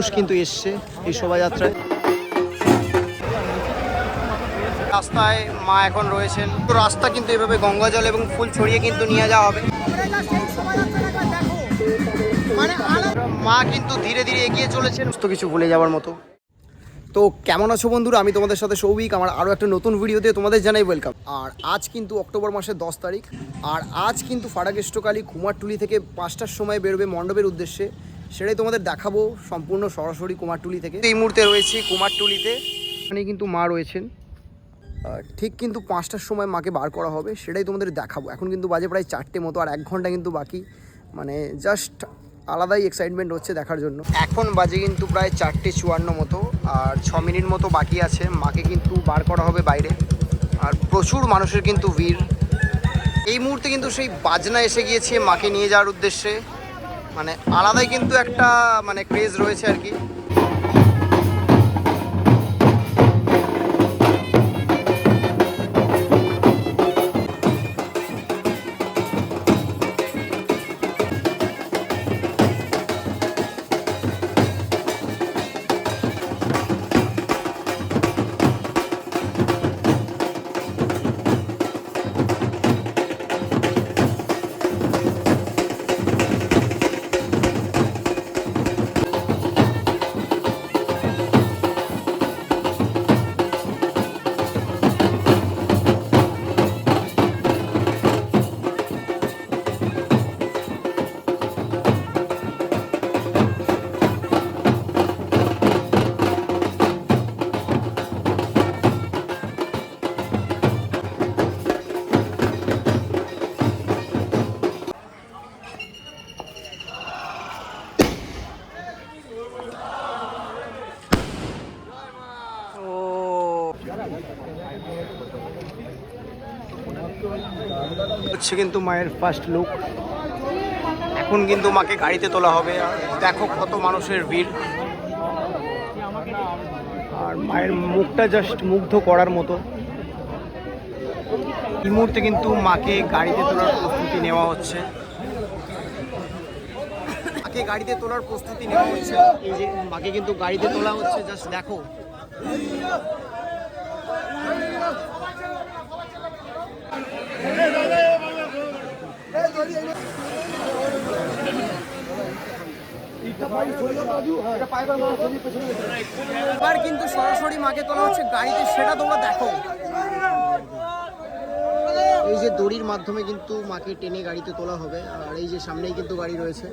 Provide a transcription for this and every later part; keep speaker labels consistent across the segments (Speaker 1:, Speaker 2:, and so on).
Speaker 1: মানুষ কিন্তু এসছে এই শোভাযাত্রায়। রাস্তায় মা এখন রয়েছেন। তো রাস্তা কিন্তু এভাবে গঙ্গা জল এবং ফুল ছড়িয়ে কিন্তু নিয়ে যাওয়া হবে। মা কিন্তু ধীরে ধীরে এগিয়ে চলেছেন। তো কিছু ভুলে যাওয়ার মতো। তো কেমন আছো বন্ধুরা? আমি তোমাদের সাথে সৌভিক। আমার আরও একটা নতুন ভিডিওতে তোমাদের জানাই ওয়েলকাম আর আজ কিন্তু অক্টোবর মাসের দশ তারিখ। আর আজ কিন্তু ফারাকেষ্টকালী কুমারটুলি থেকে পাঁচটার সময় বেরোবে মণ্ডপের উদ্দেশ্যে। সেটাই তোমাদের দেখাবো সম্পূর্ণ সরাসরি কুমারটুলি থেকে। এই মুহূর্তে রয়েছে কুমারটুলিতে। এখানে কিন্তু মা রয়েছেন। ঠিক কিন্তু পাঁচটার সময় মাকে বার করা হবে সেটাই তোমাদের দেখাবো। এখন কিন্তু বাজে প্রায় চারটে মতো আর এক ঘণ্টা কিন্তু বাকি। মানে জাস্ট আলাদাই এক্সাইটমেন্ট হচ্ছে দেখার জন্য। এখন বাজে কিন্তু প্রায় চারটে চুয়ান্ন মতো আর ছ মিনিট মতো বাকি আছে। মাকে কিন্তু বার করা হবে বাইরে। আর প্রচুর মানুষের কিন্তু ভিড়। এই মুহূর্তে কিন্তু সেই বাজনা এসে গিয়েছে মাকে নিয়ে যাওয়ার উদ্দেশ্যে। মানে আলাদাই কিন্তু একটা মানে ক্রেজ রয়েছে আর কি। হচ্ছে কিন্তু মায়ের ফার্স্ট লুক এখন কিন্তু মাকে গাড়িতে তোলা হবে। আর দেখো কত মানুষের ভিড়। আর মায়ের মুখটা জাস্ট মুগ্ধ করার মতো। এই মুহূর্তে কিন্তু মাকে গাড়িতে তোলার প্রস্তুতি নেওয়া হচ্ছে। মাকে গাড়িতে তোলার প্রস্তুতি নেওয়া হচ্ছে। এই যে মাকে কিন্তু গাড়িতে তোলা হচ্ছে জাস্ট দেখো। এবার কিন্তু সরাসরি মাকে তোলা হচ্ছে গাড়িতে সেটা তোমরা দেখো। এই যে দড়ির মাধ্যমে কিন্তু মাকে টেনে গাড়িতে তোলা হবে আর এই যে সামনেই কিন্তু গাড়ি রয়েছে।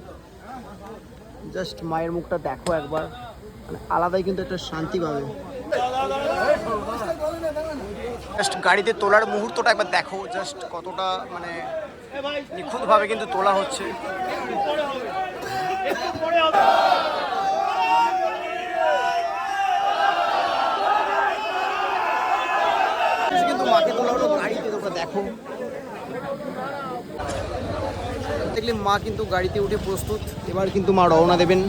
Speaker 1: জাস্ট মায়ের মুখটা দেখো একবার মানে আলাদাই কিন্তু একটা শান্তি পাবে। জাস্ট গাড়িতে তোলার মুহূর্তটা একবার দেখো জাস্ট কতটা মানে নিখুঁতভাবে কিন্তু তোলা হচ্ছে। কিন্তু মাকে তোলা হলো, গাড়িতে তোমরা দেখো। দেখলে মা কিন্তু গাড়িতে উঠে প্রস্তুত, এবার কিন্তু মা রওনা দেবেন।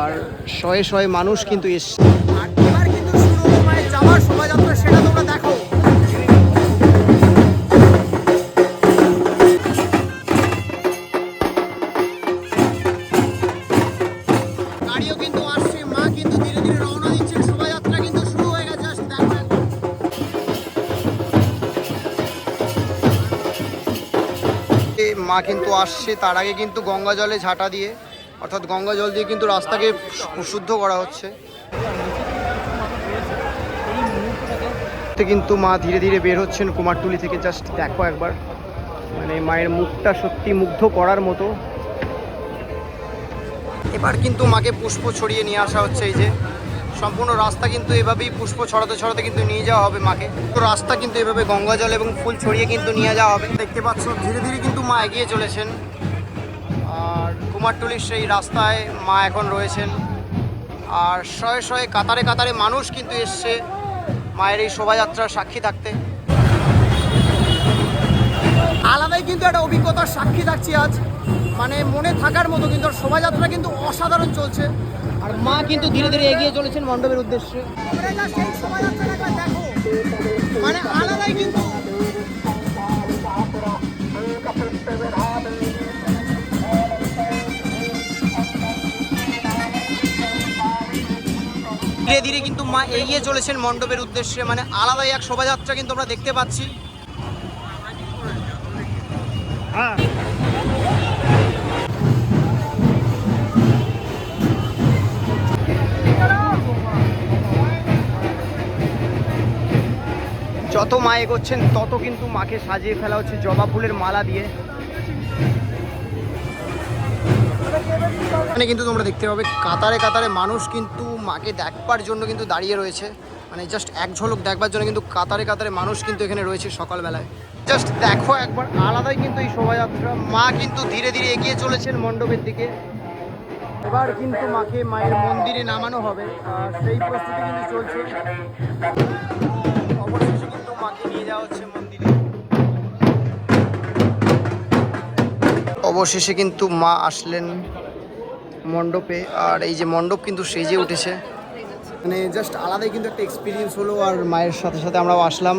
Speaker 1: আর শয়ে শয়ে মানুষ কিন্তু এসছে। আর এবার কিন্তু শুরু মায়ের যাওয়ার শোভাযাত্রা, সেটা গাড়িও কিন্তু আসছে, মা কিন্তু ধীরে ধীরে রওনা দিচ্ছেন, শোভাযাত্রা কিন্তু শুরু হয়ে গেছে জাস্ট দেখো একবার। এ মা কিন্তু আসছে, তার আগে কিন্তু গঙ্গা জলে ঝাঁটা দিয়ে, অর্থাৎ গঙ্গা জল দিয়ে কিন্তু রাস্তাকে শুদ্ধ করা হচ্ছে। কিন্তু মা ধীরে ধীরে বের হচ্ছেন কুমারটুলি থেকে, জাস্ট দেখো একবার। মানে মায়ের মুখটা সত্যি মুগ্ধ করার মতো। এবার কিন্তু মাকে পুষ্প ছড়িয়ে নিয়ে আসা হচ্ছে এই যে। সম্পূর্ণ রাস্তা কিন্তু এভাবেই পুষ্প ছড়াতে ছড়াতে কিন্তু নিয়ে যাওয়া হবে মাকে। তো রাস্তা কিন্তু এভাবে গঙ্গা জল এবং ফুল ছড়িয়ে কিন্তু নিয়ে যাওয়া হবে। দেখতে পাচ্ছ, ধীরে ধীরে কিন্তু মা এগিয়ে চলেছেন। আর কুমারটুলির সেই রাস্তায় মা এখন রয়েছেন। আর শয়ে শয়ে, কাতারে কাতারে মানুষ কিন্তু এসছে মায়ের এই শোভাযাত্রার সাক্ষী থাকতে। আলাদাই কিন্তু একটা অভিজ্ঞতার সাক্ষী থাকছি আজ। মানে মনে থাকার মতো কিন্তু শোভাযাত্রা কিন্তু অসাধারণ চলছে। আর মা কিন্তু ধীরে ধীরে এগিয়ে চলেছেন মণ্ডপের উদ্দেশ্যে। মানে আলাদাই কিন্তু। ধীরে ধীরে কিন্তু মা এগিয়ে চলেছেন মণ্ডপের উদ্দেশ্যে মানে আলাদাই এক শোভাযাত্রা কিন্তু আমরা দেখতে পাচ্ছি। যত মা এগোচ্ছেন, তত কিন্তু মাকে সাজিয়ে ফেলা হচ্ছে জবা ফুলের মালা দিয়ে। এখানে কিন্তু তোমরা দেখতে পাবে, কাতারে কাতারে মানুষ কিন্তু মাকে দেখবার জন্য কিন্তু দাঁড়িয়ে রয়েছে। মানে জাস্ট এক ঝলক দেখবার জন্য কিন্তু কাতারে কাতারে মানুষ কিন্তু এখানে রয়েছে সকালবেলায়। জাস্ট দেখো একবার, আলাদাই কিন্তু এই শোভাযাত্রা। মা কিন্তু ধীরে ধীরে এগিয়ে চলেছেন মণ্ডপের দিকে। এবার কিন্তু মাকে মায়ের মন্দিরে নামানো হবে। সেই প্রস্তুতি কিন্তু চলছে। নিয়ে যাওয়া হচ্ছে মন্দিরে। অবশেষে কিন্তু মা আসলেন মণ্ডপে, আর এই যে মণ্ডপ কিন্তু সেজে উঠেছে। মানে জাস্ট আলাদাই কিন্তু একটা এক্সপিরিয়েন্স হলো, আর মায়ের সাথে সাথে আমরাও আসলাম।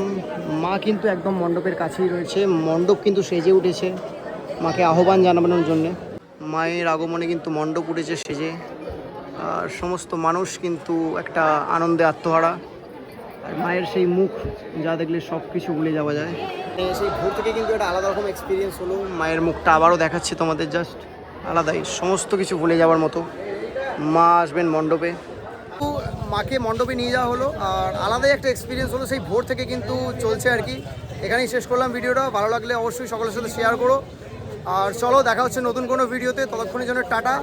Speaker 1: মা কিন্তু একদম মণ্ডপের কাছেই রয়েছে। মণ্ডপ কিন্তু সেজে উঠেছে। মাকে আহ্বান জানানোর জন্যে। মায়ের আগমনে কিন্তু মণ্ডপ উঠেছে সেজে। আর সমস্ত মানুষ কিন্তু একটা আনন্দে আত্মহারা। আর মায়ের সেই মুখ, যা দেখলে সব কিছু ভুলে যাওয়া যায়। সেই ভোর থেকে কিন্তু একটা আলাদা রকম এক্সপিরিয়েন্স হলো। মায়ের মুখটা আবারও দেখাচ্ছে তোমাদের জাস্ট আলাদাই, সমস্ত কিছু ভুলে যাওয়ার মতো। মা আসবেন মণ্ডপে। মাকে মণ্ডপে নিয়ে যাওয়া হলো, আর আলাদাই একটা এক্সপিরিয়েন্স হলো সেই ভোর থেকে কিন্তু চলছে আর কি। এখানেই শেষ করলাম ভিডিওটা, ভালো লাগলে অবশ্যই সকলের সাথে শেয়ার করো। আর চলো, দেখা হচ্ছে নতুন কোনো ভিডিওতে, ততক্ষণের জন্য টাটা।